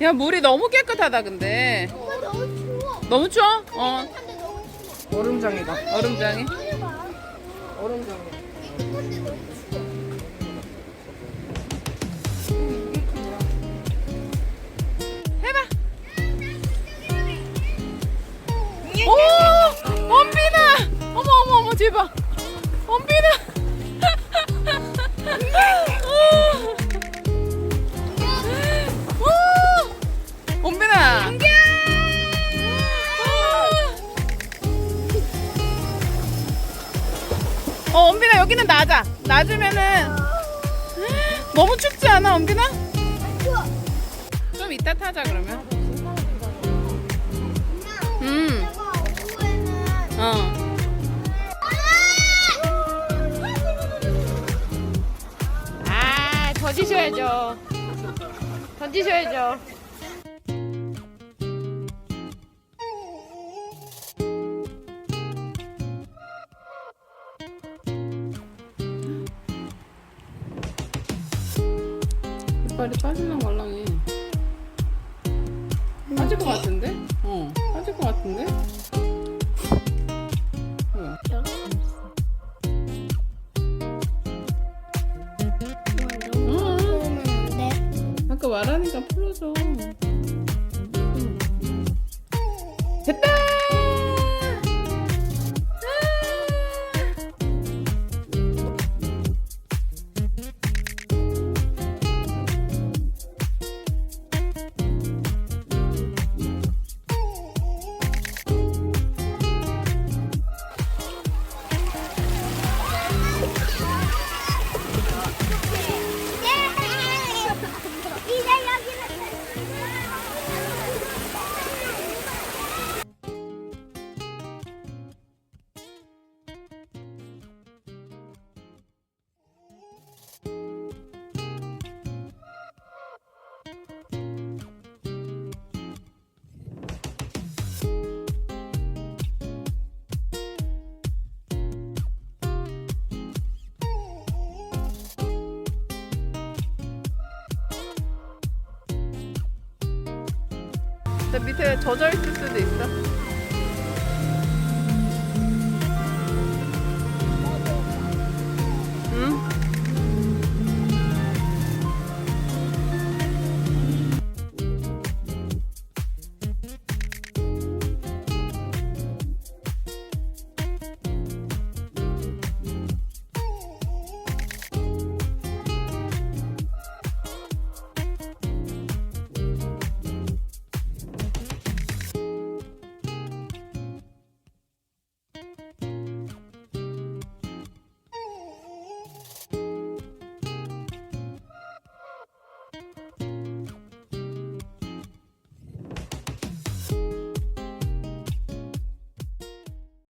야 물이 너무 깨끗하다 근데 엄마 너무 추워. 너무 추워? 어 근데 너무 추워. 얼음장이다 얼음장이 봐. 얼음장이 근데 너무 추워. 해봐 오 원빈아 어머 어머 어머 제발 어 원빈아 여기는 낮아 낮으면은 너무 춥지 않아? 추워. 좀 이따 타자 그러면. 음 어. 아, 던지셔야죠. 던지셔야죠. 이빨이 빠질랑 말랑해. 빠질 것 같은데? 어, 빠질 것 같은데? 어. 응. 네. 아까 말하니까 풀어줘. 됐다! 밑에 젖어 있을 수도 있어.